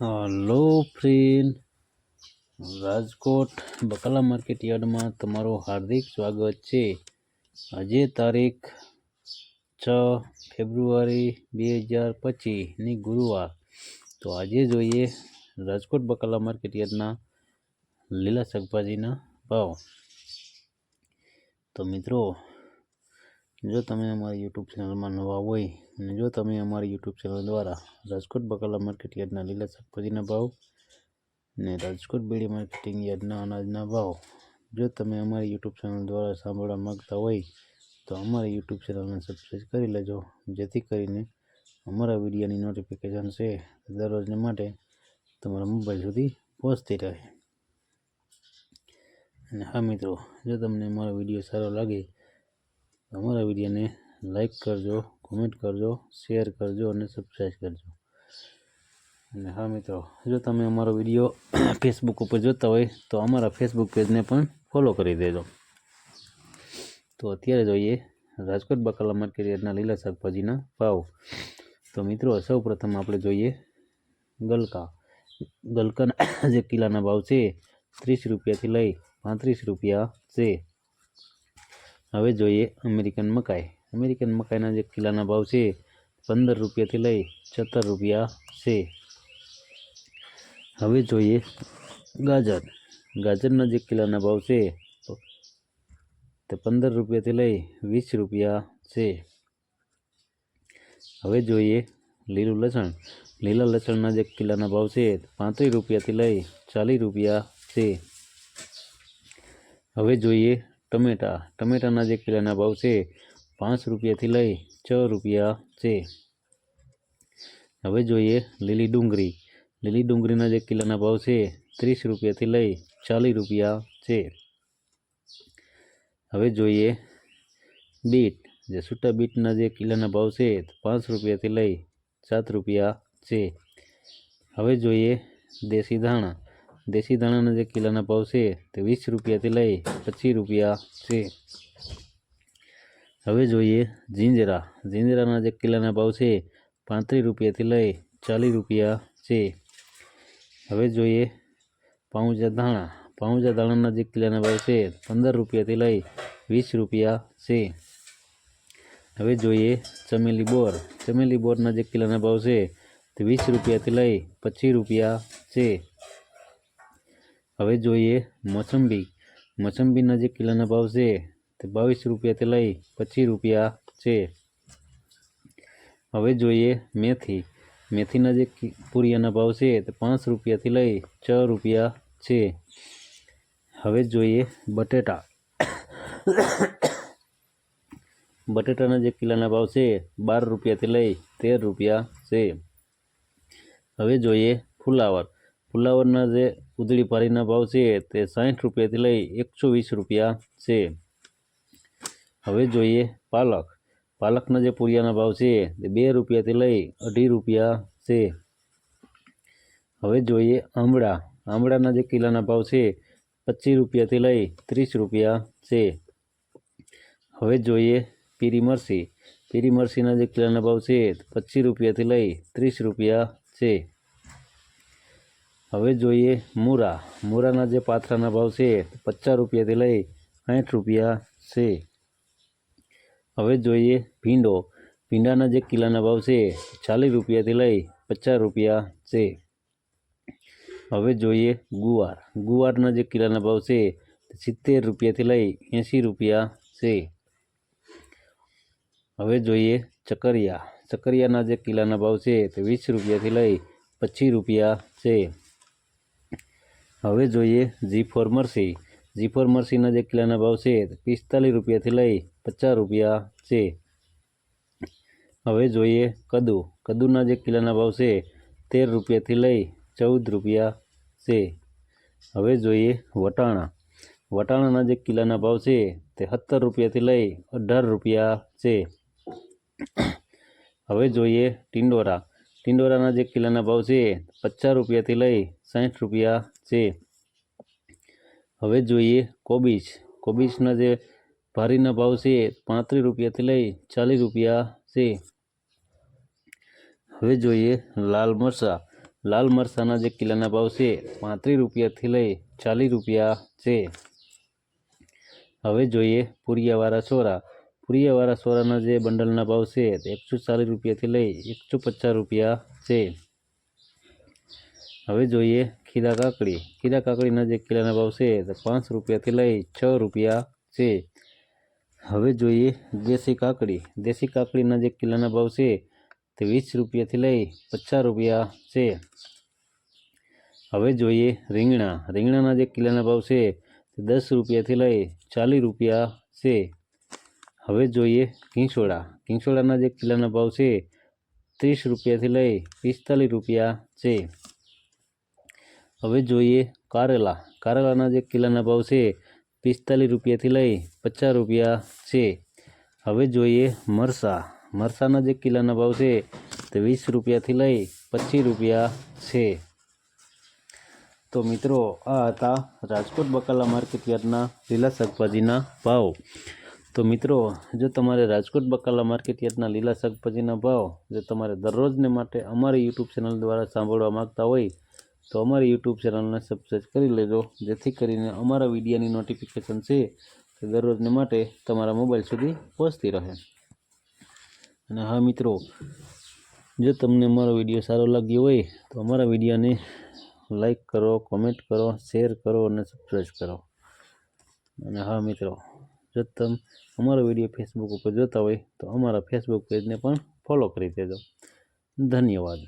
Hello friend, Rajkot બકાલા market યાર્ડમાં તમારું હાર્દિક સ્વાગત છે. આજે તારીખ છ ફેબ્રુઆરી બે હજાર પચીસની ગુરુવાર. તો આજે જોઈએ રાજકોટ બકાલા માર્કેટ યાર્ડના લીલા શાકભાજીના ભાવ. તો મિત્રો જો તમે અમારી યુટ્યુબ ચેનલમાં નવા હોય અને જો તમે અમારી યુટ્યુબ ચેનલ દ્વારા રાજકોટ બકાલા માર્કેટ યાર્ડના લીલા શાકભાજીના ભાવ અને રાજકોટ બીડી માર્કેટિંગ યાર્ડના અનાજના ભાવ જો તમે અમારી યુટ્યુબ ચેનલ દ્વારા સાંભળવા માગતા હોય તો અમારી યુટ્યુબ ચેનલને સબસ્ક્રાઈબ કરી લેજો, જેથી કરીને અમારા વિડીયોની નોટિફિકેશન છે દરરોજને માટે તમારા મોબાઈલ સુધી પહોંચતી રહે. અને હા મિત્રો, જો તમને અમારો વીડિયો સારો લાગે અમારા વિડીયોને લાઈક કરજો, કોમેન્ટ કરજો, શેર કરજો અને સબસ્ક્રાઈબ કરજો. અને હા મિત્રો, જો તમે અમારો વીડિયો ફેસબુક ઉપર જોતા હોય, તો અમારા ફેસબુક પેજને પણ ફોલો કરી દેજો. તો અત્યારે જોઈએ, રાજકોટ બકાલા માર્કેટ યાર્ડના લીલા શાકભાજીના ભાવ. તો મિત્રો સૌ પ્રથમ આપણે જોઈએ, ગલકા. ગલકાના જે કિલ્લાના ભાવ છે, ત્રીસ રૂપિયાથી લઈ પાંત્રીસ રૂપિયા છે. હવે જોઈએ અમેરિકન મકાઈ. અમેરિકન મકાઈના જે કિલ્લાના ભાવ છે, પંદર રૂપિયાથી લઈ સત્તર રૂપિયા છે. હવે જોઈએ ગાજર. ગાજરના જે કિલ્લાના ભાવ છે, તે પંદર રૂપિયાથી લઈ વીસ રૂપિયા છે. હવે જોઈએ લીલું લસણ. લીલા લસણના જે કિલ્લાના ભાવ છે પાંત્રીસ રૂપિયાથી લઈ ચાલીસ રૂપિયા છે. હવે જોઈએ ટમેટા ટમેટાના જે કિલ્લાના ભાવ છે, પાંચ રૂપિયાથી લઈ છ રૂપિયા છે. હવે જોઈએ લીલી ડુંગળી. લીલી ડુંગળીના જે કિલ્લાના ભાવ છે, ત્રીસ રૂપિયાથી લઈ ચાલીસ રૂપિયા છે. હવે જોઈએ બીટ. જે છૂટા બીટના જે કિલ્લાના ભાવ છે, પાંચ રૂપિયાથી લઈ સાત રૂપિયા છે. હવે જોઈએ દેશી ધાણા. દેશી ધાણાના જે કિલોના ભાવ છે તે વીસ રૂપિયાથી લઈ પચીસ રૂપિયા છે. હવે જોઈએ જીંજરા. જીંજરાના જે કિલ્લાના ભાવ છે પાંત્રીસ રૂપિયાથી લઈ ચાલીસ રૂપિયા છે. હવે જોઈએ પાઉંજા ધાણા. પાઉંજા ધાણાના જે કિલોના ભાવ છે પંદર રૂપિયાથી લઈ વીસ રૂપિયા છે. હવે જોઈએ ચમેલી બોર. ચમેલી બોરના જે કિલોના ભાવ છે તે વીસ રૂપિયાથી લઈ પચીસ રૂપિયા છે. હવે જોઈએ મોસંબી. મોસંબીના જે કિલ્લાના ભાવ છે તે બાવીસ રૂપિયાથી લઈ પચીસ રૂપિયા છે. હવે જોઈએ મેથી. મેથીના જે કી- પૂરિયાના ભાવ છે તે પાંચ રૂપિયાથી લઈ છ રૂપિયા છે. હવે જોઈએ બટેટા. બટેટાના જે કિલ્લાના ભાવ છે બાર રૂપિયાથી લઈ તેર રૂપિયા છે. હવે જોઈએ ફુલાવર. ફુલાવરના જે ઉધળી પારીના ભાવ છે તે સાઠ રૂપિયાથી લઈ એકસો વીસ રૂપિયા છે. હવે જોઈએ પાલક. પાલકના જે પૂરિયાના ભાવ છે તે બે રૂપિયાથી લઈ અઢી રૂપિયા છે. હવે જોઈએ આંબળા આંબળાના જે કિલ્લાના ભાવ છે પચીસ રૂપિયાથી લઈ ત્રીસ રૂપિયા છે. હવે જોઈએ પીરી મરસી. પીરી મરસીના જે કિલ્લાના ભાવ છે પચીસ રૂપિયાથી લઈ ત્રીસ રૂપિયા છે. હવે જોઈએ મૂરા. મૂરાના જે પાથરાના ભાવ છે પચાસ રૂપિયાથી લઈ સાઠ રૂપિયા છે. હવે જોઈએ ભીંડો. ભીંડાના જે કિલ્લાના ભાવ છે ચાલીસ રૂપિયાથી લઈ પચાસ રૂપિયા છે. હવે જોઈએ ગુવાર. ગુવારના જે કિલ્લાના ભાવ છે સિત્તેર રૂપિયાથી લઈ એંસી રૂપિયા છે. હવે જોઈએ ચકરિયા. ચકરિયાના જે કિલ્લાના ભાવ છે તે વીસ રૂપિયાથી લઈ પચીસ રૂપિયા છે. હવે જોઈએ જી ફોર મરસી. જી ફોર મરસીના જે કિલ્લાના ભાવ છે પિસ્તાલીસ રૂપિયાથી લઈ પચાસ રૂપિયા છે. હવે જોઈએ કદુ. કદુના જે કિલ્લાના ભાવ છે તેર રૂપિયાથી લઈ ચૌદ રૂપિયા છે. હવે જોઈએ વટાણા. વટાણાના જે કિલ્લાના ભાવ છે તે સત્તર રૂપિયાથી લઈ અઢાર રૂપિયા છે. હવે જોઈએ ટિંડોરા. ટિંડોરાના જે કિલ્લાના ભાવ છે પચાસ રૂપિયાથી લઈ સાઠ રૂપિયા છે હવે જોઈએ કોબીજ કોબીજના જે ભારીના ભાવ છે પાંત્રીસ રૂપિયાથી લઈ ચાલીસ રૂપિયા છે હવે જોઈએ લાલ મરચાં લાલ મરચાંના જે કિલ્લાના ભાવ છે પાંત્રીસ રૂપિયાથી લઈ ચાલીસ રૂપિયા છે હવે જોઈએ પુરિયાવાળા સોરા પુરિયાવાળા સોરાના જે બંડલના ભાવ છે તે એકસો ચાલીસ રૂપિયાથી લઈ એકસો પચાસ રૂપિયા છે. હવે જોઈએ ખીરા કાકડી. ખીરા કાકડીના જે કિલ્લાના ભાવ છે તે પાંચ રૂપિયાથી લઈ છ રૂપિયા છે. હવે જોઈએ દેશી કાકડી. દેશી કાકડીના જે કિલ્લાના ભાવ છે તે વીસ રૂપિયાથી લઈ પચાસ રૂપિયા છે. હવે જોઈએ રીંગણા. રીંગણાના જે કિલ્લાના ભાવ છે તે દસ રૂપિયાથી લઈ ચાલીસ રૂપિયા છે. હવે જોઈએ કિંસોડા. કિંસોડાના જે કિલ્લાના ભાવ છે ત્રીસ રૂપિયાથી લઈ પિસ્તાલીસ રૂપિયા છે. હવે જોઈએ કારેલા. કારેલાના જે કિલ્લાના ભાવ છે પિસ્તાલીસ રૂપિયાથી લઈ પચાસ રૂપિયા છે. હવે જોઈએ મરસા. મરસાના જે કિલ્લાના ભાવ છે તે વીસ રૂપિયાથી લઈ પચીસ રૂપિયા છે. તો મિત્રો, આ હતા રાજકોટ બકાલા માર્કેટ યાર્ડના લીલા શાકભાજીના ભાવ. તો મિત્રો, જો તમારે રાજકોટ બકાલા માર્કેટ યાર્ડના લીલા શાકભાજીના ભાવ જો તમારે દરરોજને માટે અમારી યુટ્યુબ ચેનલ દ્વારા સાંભળવા માગતા હોય, તો અમારી યુટ્યુબ ચેનલને સબસ્ક્રાઈબ કરી લેજો. જેથી કરીને અમારા વિડીયાની નોટિફિકેશન છે તે દરરોજને માટે તમારા મોબાઈલ સુધી પહોંચતી રહે. અને હા મિત્રો, જો તમને અમારો વીડિયો સારો લાગ્યો હોય, તો અમારા વિડીયોને લાઈક કરો કોમેન્ટ કરો શેર કરો અને સબસ્ક્રાઈબ કરો. અને હા મિત્રો જો તમે અમારો વીડિયો ફેસબુક ઉપર જોતા હોય તો અમારા ફેસબુક પેજને પણ ફોલો કરી દેજો. ધન્યવાદ.